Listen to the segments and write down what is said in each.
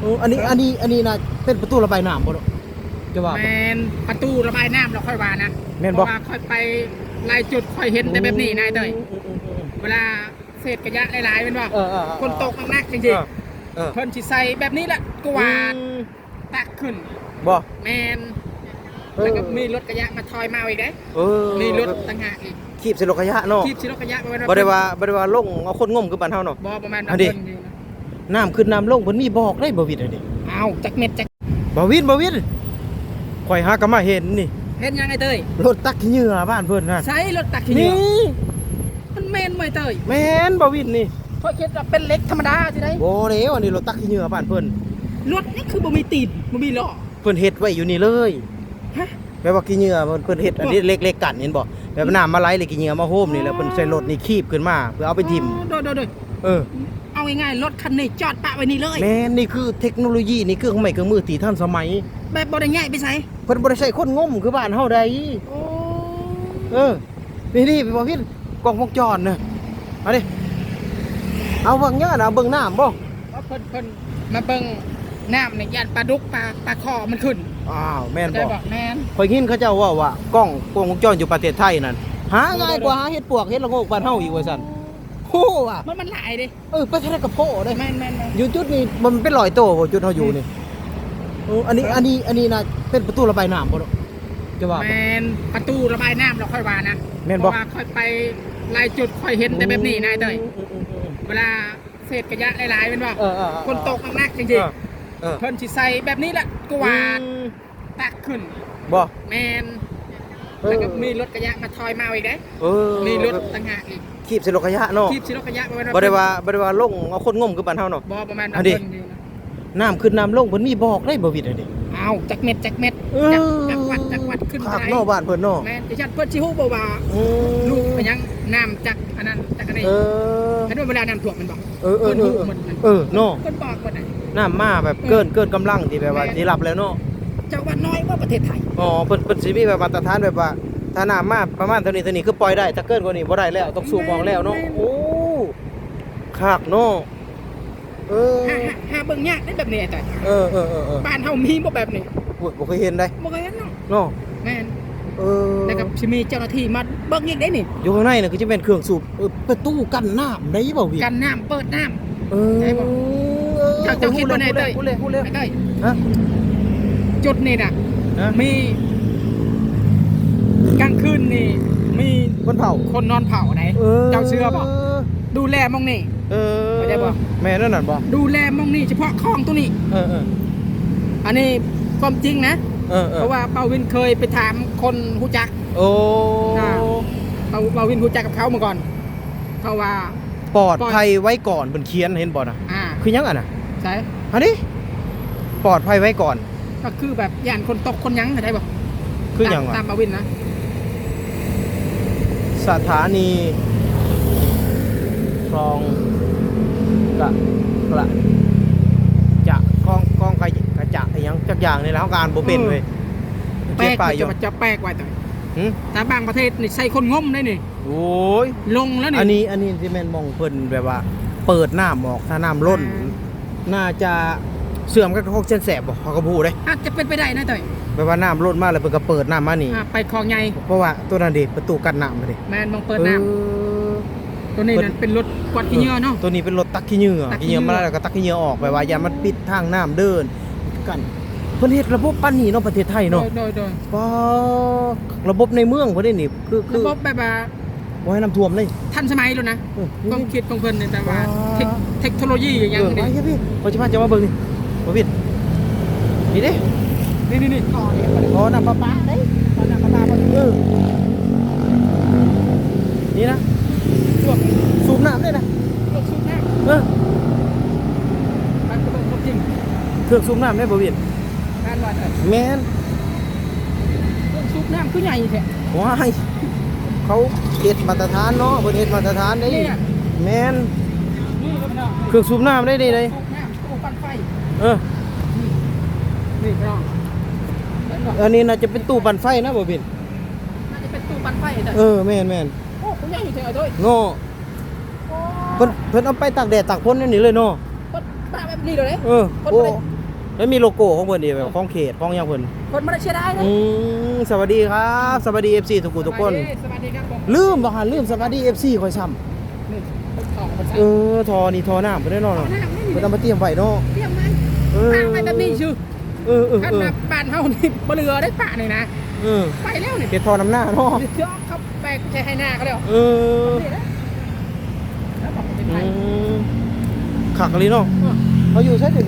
โอ้อันนี้อันนี้อันนี้น่ะเป็นประตูระบายน้ำบ่เนาะจะว่าแมบ่นประตูระบายน้ำเราค่อยว่านะแม่นบ่ เพราะว่าค่อยไปหลายจุดค่อยเห็นแต่แบบนี้นายเตยอืมอืมอืมเวลาเศษกระยะหลายๆเป็นว่าเออเออเออคนตกหนักๆจเอริงอเออๆเพิ่นสิใส่แบบนี้แหละก็ว่าอืมตักขึ้น บ่ แมนเออ แล้วก็มีรถกระยะมาทอยมาเอาอีกได้เออมีรถต่างหากอีกขีบใส่รถขยะเนาะทีบสิรถกระยะไปบ่ได้ว่าบ่ได้ว่าลงเอาคนงมคือบ้านเฮาเนาะ บ่ประมาณอันนี้ เพิ่นอยู่นะ น้ำขึ้นน้ำลงเพิ่นมีบอกได้บ่วิดอันนี้เอาจักเม็ดจักบ่วิดบ่วิดข่อยหาก็มาเห็นนี่เห็นยังไงเตยรถตักขี้เหงื่อบ้านเพิ่นน่ะใช้รถตักขี้เหนี่งื่อมันเมนไหมเตยแม่นบ่วิดนี่เพราะคิดว่าเป็นเล็กธรรมดาสิได้บ่แล้วอันนี้รถตักขี้เหงื่อบ้านเพิ่นรถนี่คือบ่มีตีนบ่มีล้อเพิ่นเฮ็ดไว้อยู่นี่เลยฮะแม่ว่าขี้เหงื่อเพิ่นเพิ่นเฮ็ดอันนี้เล็กๆกันเห็นบ่แบบน้ำมาไหลเลยขี้เหงื่อมาโฮมนี่แล้วเพิ่นใส่รถนี่คีบขึ้นมาเพื่อเอาไปทิ่มโดยโดยโดยเออ เอาง่ายๆรถคันนี้จอดปะไว้นี่เลยแม่นนี่คือเทคโนโลยีนี่คือเครื่องไม้เครื่องมือที่ทันสมัย แบบบ่ได้ง่ายไปใส่เพิ่นบ่ได้ใช้คนงมคือบ้านเฮาใดโอ้เออนี่นี่ไปบอกพี่กล้องวงจรน่ะมาดิเอาเบิ่งเยอะนะเอาเบิ่งน้ำบ่เอาเพิ่นเพิ่นมาเบิ่งน้ำในยานปลาดุกปลาปลาคอมันขึ้นอ้าวแม่นได้บ่บอกแม่น ข่อยยินเขาเจ้าว่าว่ากล้องกล้องวงจรอยู่ประเทศไทยนั่นหาง่ายกว่าหาเฮ็ดปวกเฮ็ดละโงกบ้านเฮาอีกว่าซั่น โหว่ะมันมันหลายเด้เออไปทะเลกับโพได้แม่นแม่นแม่นอยู่จุดนี้มันเป็นรอยโตบ่จุดเฮาอยู่นี่เอออันนี้อันนี้อันนี้น่ะเป็นประตูระบายน้ำบ่เนาะจะว่าบ่ แม่นประตูระบายน้ำเราค่อยว่านะแม่นบ่ เพราะว่าค่อยไปหลายจุดค่อยเห็นแต่แบบนี้นายเตยอืมอืมอืมเวลาเศษกระยะหลายๆเป็นว่าเออเออเออคนตกหนักๆจเอริงอเออๆเพิ่นสิใส่แบบนี้แหละก็ว่าอืมตักขึ้น บ่แมนเออแล้วก็มีรถกระยะมาทอยมาเอาอีกได้เออมีรถต่างหากอีก ขีบใส่รถขยะเนาะทีบสิรถกระยะไปไว้บ่ได้ว่าบ่ได้ว่าลงเอาคนงมคือบ้านเฮาเนาะบ่ประมาณอันนี้เพิ่อยู่นะน้ำขึ้นน้ำลงเพิ่นมีบอกได้บ่วิดอันนี้เอาจักเม็ดจักเม็ดเออจักจักวัดจักวัดขึ้นคักไปเนาะบ้านเพิ่นเนาะแม่นดิฉันเพิ่นสิฮู้บ่ว่าอืมลูกเป็นหยังน้ำจากอันนั้นจากอันนี้เอออันนั้นเวลาน้ำท่วมมันบอกเออเออเออเพิ่นฮู้หมดมันเออเนาะเพิ่นบอกหมดน่ะน้ำมาแบบเกินเกินกำลังที่แบบว่าแม่นสิรับแล้วเนาะเจ้าว่าน้อยกว่าประเทศไทยอ๋อเพิ่นเพิ่นสิมีแบบมาตรฐานแบบว่า ถ้าน้ำมาประมาณเท่านี้เท่านี้คือปล่อยได้ถ้าเกินกว่านี้บ่ได้แล้วต้องสูบออกแล้วเนาะโอ้คักเนาะเออหาหาหาเบิ่งยากได้แบบนี้แต่เออเออเออเออบ้านเฮามีบ่แบบนี้โอ้ยบ่เคยเห็นได้บ่เคยเห็นเนาะเนาะแม่นเออแล้วก็สิมีเจ้าหน้าที่มาเบิ่งอีกได้นี่อยู่ข้างในน่ะคือจะเป็นเครื่องสูบเออประตูกันน้ำได้บ่วิกันน้ำเปิดน้ำ เออได้บ่ เจ้าเจ้าคิดว่าไงเต้ยพูดเลยพูดเลยไอ้เต้ยฮะจุดนี่น่ะ ฮะ มี กลางคืนนี่มีคนเผาคนนอนเผาไหนเจ้าเชื่อบ่ดูแลมองนี่เออเข้าใจบ่แม่นั่นน่ะบ่ดูแลมองนี่เฉพาะคลองตัวนี้เออเอออันนี้ความจริงนะเออเอเพอราะว่าเปาวินเคยไปถามคนหูจัก โอ้อ่าเปาเปาวินหูจักกับเขามาก่อนเขาว่าปลอดภัยไว้ก่อนเพิ่นเขียนเห็นบ่น่ะอ่าคือหยังอะน่ะใช่อันนี้ปลอดภัยไว้ก่อน ก็คือแบบย่านคนตกคนหยังเข้าใจบ่คือหยังตามวะตามเปาวินนะ สถานีคลองกะกระจะคลองคลองกะกะจะอีหยังจักอย่างนี่แหล้วการบ่เป็นเว้ยแปลเขียนกป้ายอจะยู่จะแปลกไว้แต่หึแต่บางประเทศนี่ใส่คนงมได้นี่ โอ้ย ลงแล้วนี่ อันนี้อันนี้ที่แม่นมองเพิ่นแบบว่า เปิดน้ำออกถ้าน้ำล้น อ่า น่าจะเสื่อมกับพวกเส้นแสบบ่เขาก็พูดเด้อาจจะเป็นไปได้นะเต้ย แบบว่าน้ำล้นมาแล้วเพิ่นก็เปิดน้ำมานี่ อ่าไปคลองใหญ่เพราะว่าตัวนั้นดิประตูกันน้ำมาดิแมนมองเปิดน้ออำตัวนี้เปิดนั่นเป็นรถกวาดขี้เหงื่อเนาะ ตัวนี้เป็นรถตักขี้เหงื่อตักขี้ขี้เหงื่อเหงื่มาอแล้วก็ตักขี้เหงื่อออกไปว่าอย่ามันปิดทางน้ำเดินกันเพิ่นเฮ็ดระบบปั้นนี่เนาะประเทศไทยเนาะโดยโดยโดยป้าระบบในเมืองเพิ่นนี่คือคืระอบบแบบว่าบ่ให้น้ำท่วมเลยทันสมัยแล้วนะเออความคิดของเพิ่นเนี่ยแต่ว่าว้าเทคเทคโนโลยีอย่างเอเงี้ยอไปเฮ้ยพี่ปัจจุบันจะมาเบิ่งนี่บ่ผิดนี่เด้ นี่นี่นี่ต่อเนี่ยขอน้ำประปาเด้ตอนนั้นมาตาบอลเออนี่นะช่วงสูบน้ำได้นะรถสูบน้เออำไปประสบจริงเครื่องสูบน้ำได้บ่ผิดงานวันเออแม่นเครื่องสูบน้ำคือใหญ่แท้ว้ายเขาเฮ็ดมาตรฐานเนาะเพิ่นเฮ็ดมาตรฐานได้เนี่ยแม่นนี่ก็ไม่ต้องเครื่องสูบน้ำได้ดีเลยสูบน้ำตู้ปั่นไฟเออนี่ไม่ต้องเห็นบ่ อันนี้น่าจะเป็นตู้ปั่นไฟนะบ่บินน่าจะเป็นตู้ปั่นไฟแต่เออแม่นแม่นโอ้คุณใหญ่แท้ด้วยโง่โอ้เพิ่นเพิ่นเอาไปตากแดดตากฝนนั่นนี่เลยเนาะเพิ่นป้าแบบนี้เลยเออโอ้แล้วมีโลโก้ของเพิ่นดิแบบของเขตของหยังเพิ่นคนไม่ได้เชื่อได้เลยอืมสวัสดีครับ สวัสดี FC ทุกคนทุกคน สวัสดีครับผมลืมบ่หันลืมสวัสดี FC ค่อยซ้ำนี่ผมต่อมาใส่เออทอนี่ทอน้ำเพิ่นได้เนาะเอาหน้าไม่มีเพิ่นเอามาเตรียมไว้เนาะเตรียมมันเออป้าไปแบบนี้ชื่อ เออเออขันเออมาบ้านเฮานี่บ่เหลือได้ป้านี่นะ เออไปแล้วนี่เฮ็ดทอน้ำหน้าเนาะเดี๋ยวเขาไปใช้ให้หน้าเขาแล้วเออนี่นะแล้วบอกเป็นไทอืยมขักเลยเนาะเขาอยู่ใช่ดิ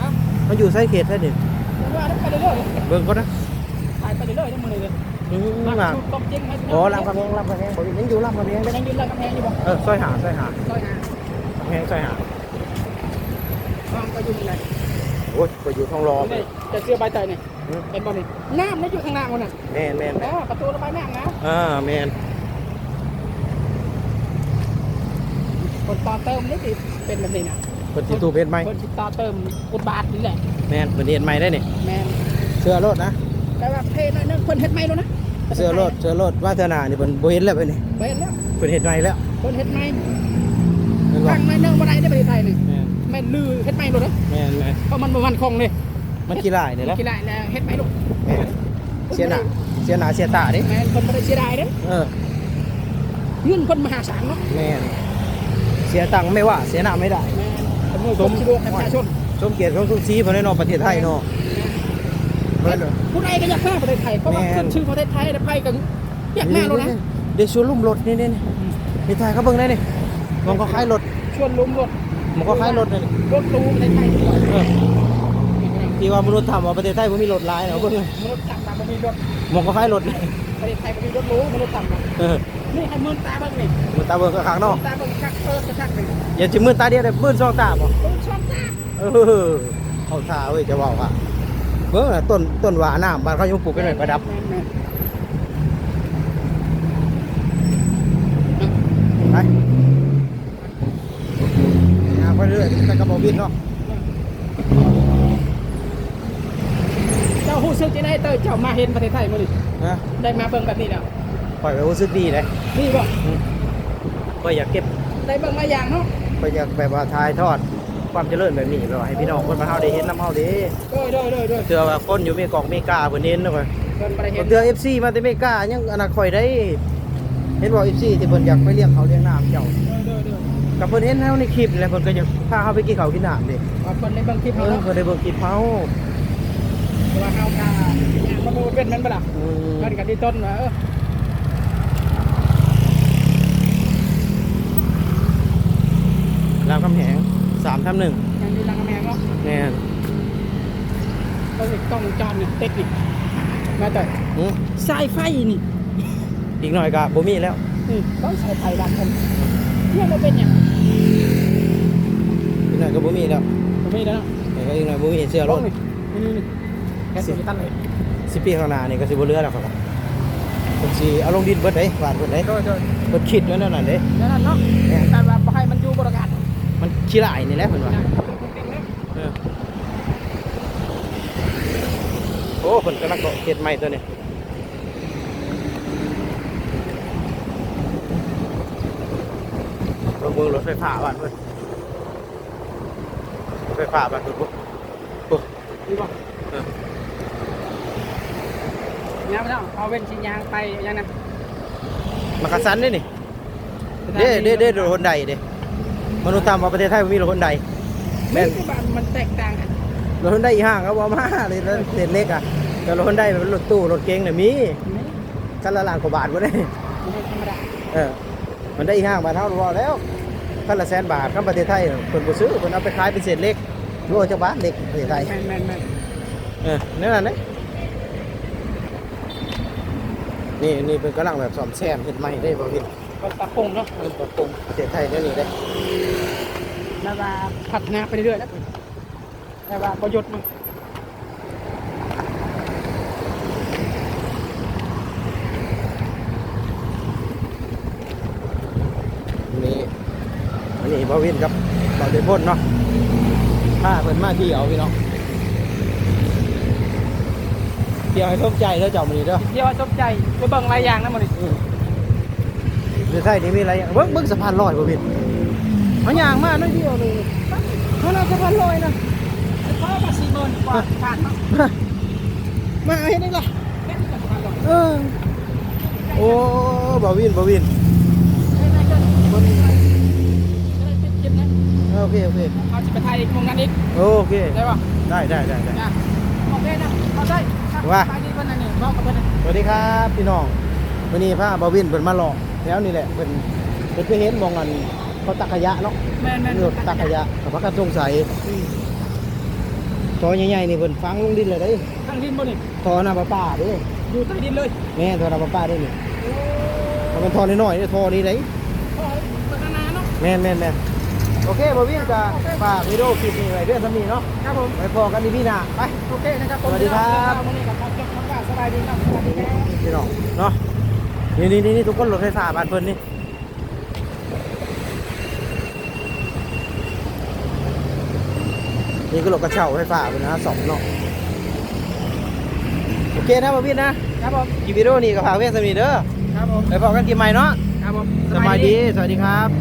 ครับเขาอยู่ใช่เขตใช่ดิว่าไปเรื่อยเบิ่งก็นะๆไปไปเรื่อยๆทั้งหมดเลยอืมหลัน่ะกสูตรความจริงไหมอ๋อลำกำแพงลำกำแพงบอกยังอยู่ลำกำแพงเด้ยังยืนรำกำแพงอยู่บ่เออซอยหาซอยหาซอยหากำแพงซอยหาห้องก็อยู่นี่แหละ โอ้ยไปอยู่ทองรอนี่จะเสื้อใบเตยนี่อืม เป็นบ่นี่น้ำนี่อยู่ข้างล่างมันน่ะแม่นแม่นอ๋อประตูระบายน้ำนะอ่าแม่นคนต่อเติมนี่สิเป็นแบบนี้นะเพิ่นสิตู้เพชรไหมคนที่ต่อเติมอุดบาทนี่แหละแม่นเพิ่นเฮ็ดใหม่ได้นี่แม่นเสื้อรถนะแต่ว่าเพลหน่อยนึงคนเฮ็ดใหม่แล้วนะเสื้อรถเสื้อรถว่าเทื่อหน้านี่เพิ่นบ่เห็นแล้วเพิ่นนี่เห็นแล้วเพิ่นเฮ็ดใหม่แล้วคนเฮ็ดใหม่แม่นบ่ฟังหน่อยนึงบ่ได้ได้ประเทศไทยนี่แม่น แม่นลือเฮ็ดใหม่โลดเด้อแม่นแม่นเพราะมันบ่มันคงเลยมันขี้ลายนี่แหละกีฬาแล้วเฮ็ดใหม่ลูกแม่นเสียหน้าเสียหน้าเสียตาเด้แม่นคนบ่ได้เสียดายเด้อเออเงินคนมหาศาลเนาะแม่นเสียตังค์ไม่ว่าเสียหน้าไม่ได้แม่นอำนวยความสะดวกให้ประชาชนสมเกียรติของทุกสีเพิ่นได้เนาะประเทศไทยเนาะเพิ่นผู้ใดก็อยากมาประเทศไทยเพราะว่าแม่นขึ้นชื่อประเทศไทยแล้วไปกันอยากมาแล้วนะเดี๋ยวชวนลุ่มรถนี่นี่นี่นี่ถ่ายเขาเบิ่งได้นี่มองเขาขายรถชวนลุมรถ มองเขาขายรถนี่รถตู้ประเทศไทยดีกว่าเออที่ว่ามนุษย์ถามว่าประเทศไทยบ่มีรถหลายเนาะเบิ่งมนุษย์ต่างมาบ่มีรถมองเขาขายรถนี่ประเทศไทยบ่มีรถหรู้มนุษย์ต่างมาเออนี่ให้มือตาเบิ่งนี่มันตาเบิ่งข้างๆเนาะตาเบิ่งคักเออกระชักนี่อย่าจิมือตาเดียวได้มื่นสองตาบ่โอ้ยชอบตาเออเขาท่าเว้ยจะเว้าว่าเบิ่งน่ะต้นต้นหวาน้ำบ้านเขายังปลูกเป็นไม้ประดับ แม่นแม่น ไป ย่างไปเรื่อยไปกระบอกวินเนาะเจ้าฮู้สึกจังได๋เตอเจ้ามาเห็นประเทศไทยมื้อนี้นะได้มาเบิ่งแบบนี้แล้วปล่อยไปรู้สึกดีเลยนี่บ่ก็อยากเก็บได้เบิ่งมาอย่างเนาะก็อยากแบบว่าถ่ายทอดความเจริญแบบนี้แบบว่าให้พี่น้องคนมาเฮาได้เห็นน้ำเฮาเด้โดยโดยโดยโดยเตือว่าคนอยู่เมกอกเมกาเพิ่นเห็นเนาะว่าเพิ่นบ่ได้เห็นเตือ FC มาแต่เมกายังอนาคอยได้เห็นว่า FC ที่เพิ่นอยากไปเลี้ยงเขาเลี้ยงน้ำเจ้า กับเพิ่นเห็นเฮาในคลิปนี่แหละเพิ่นก็อยากพาเฮาไปกินข้าวกินน้ำเด้ว่าเพิ่นได้เบิ่งคลิปเอเฮาอเนาะเพิ่นได้เบิ่งคลิปเฮาเพราะว่าเฮาก็ย่างมาดูเป็นแม่นบ่ล่ะอืมเพิ่นก็ที่ต้นว่าเออรามคำแหง3ทับ1ยังอยู่หลังกำแพงเนาะแม่นต้องอีกกล้องวงจรนี่ติดอีกมาแต่อือสายไฟนี่อีกหน่อยก็บ่มีแล้วนี่ต้องสายไฟบ้านผมเนี่ยบ่เป็นหยัง อีกหน่อยก็บ่มีแล้วบ่มีแล้วเนาะแต่ก็อีกหน่อยบ่มีเสื้อรถนี่นี่นี่แกสิตั้งเลยสิปีข้างหน้านี่ก็สิบ่เหลือแล้วครับเพิ่นสิเอาลงดินเบิดเด้หวานเบิดเด้โดยโดยเพิ่นคิดไว้แล้วนั่นเด้แล้วนั่นเนาะแต่ว่าบ่ให้มันอยู่บรรยากาศมันขี้หลายนี่แหละเพิ่นว่านะเออโอ้เพิ่นกำลังเกาะเฮ็ดใหม่ตัวนี้ เบิ่งรถไฟฟ้าบ้านเพิ่อนรถไฟฟ้าบ้านเพิ่อนปุ๊บปุ๊บดีบ่เออยางไปแล้วเอาเว้นชิ้นยางไปย่างนั้นมันกระสันเด้นี่เด้เด้เด้รถคนใดเด้มนุษย์ตามว่าประเทศไทยมีรถคนใดแม่นมันแตกต่างกันรถคนใดอีห้างเขาบ่มาเลยรถเศษเล็กอะแต่รถคนใดเป็นรถตู้รถเก๋งน่ะมีคันละล้านกว่าบาทบ่ได้ธรรมดาเออมันได้อีห้างบาทเท่าพอแล้ว คันละแสนบาทครับประเทศไทยเพิ่นบ่ซื้อเพิ่นเอาไปขายเป็นเศษเล็กรู้ว่าจักบาทเล็กประเทศไทยแม่นแม่นแม่นเออนั่นน่ะนะนี่นี่เป็นกำลังแบบซ่อมแซมเฮ็ดใหม่ได้บ่พี่ก็ปรับปรุงเนาะเออปรับปรุงประเทศไทยเดี๋ยวนี้ได้แล้วว่าพัฒนาไปเรื่อยๆแล้วแต่ว่าประโยชน์มันนี่อั นนี้บ่วินครับบ่ได้พ่นเนาะถ้าเพิ่นมาเที่ยวพี่น้องเที่ยวให้สมใจแล้วเจ้ามื้อนี้เด้อเที่ยวสนใจไปเบิ่งหลายอย่างนะมันนี่ประเทศไทยนี่มีอะไรอย่างเบิ่งเบิ่งสะพานลอยบ่พี่มันย่างมาน้อยเดียวเลยเพราะเราจะพันลอยนะเพราะว่าสี่หมื่นกว่าผ่านเนาะมาเฮ็ดได้ล่ะแค่ที่จะพันลอยเออโอ้บ่วินบ่วินได้ได้ก็ก็ได้เป็นเกมนะ โอเคโอเคเอาจิไปไทยอีกวงนั้นอีกโอเคได้ป่ะได้ได้ได้ได้จ้ะโอเคนะเอาได้ครับว่าไปดีวันนั้นนี่บอกกับเพื่อนสวัสดีครับพี่น้องวันนี้พาบ่วินเพิ่นมาหลอกแล้วนี่แหละเพิ่นเพิ่นไปเห็นหมองกันเขาตักขยะเนาะแม่นแม่นรถตักขยะกับพักกันสงสัยทอใหญ่ๆนี่เพิ่นฟังลงดินเลยเด้ยข้างดินบ่นี่ทอหน้าปลาป้าเด้ยอยู่ใต้ดินเลยแม่ทอหน้าปลาป้าเด้ยนี่ถ้ามันทอน้อยๆนี่ทอนี้เด้ยโอ้ยเปิดนานๆเนาะแม่นแม่นแม่น โอเคบ่วินก็ฝากวิดีโอคลิปนี้ไว้เรื่องสำนี้เนาะครับผมไปพอกันที่พี่หน้าไปโอเคนะครับผมสวัสดีครับวันนี้กับความสุขความว่าสบายดีครับสวัสดีครับพี่น้องเนาะนี่นี่นี่นี่ทุกคนรถไฟฟ้าบ้านเพิ่นนี่นี่ก็รถกระเช้าไฟฟ้าเป็นนะสองเนาะโอเคนะบ่วินนะครับผมคลิปวิดีโอนี้ก็ฝากเพียงสำนี้เด้อครับผมไปพอกันคลิปใหม่เนาะครับผมสบายดีสวัสดีครับ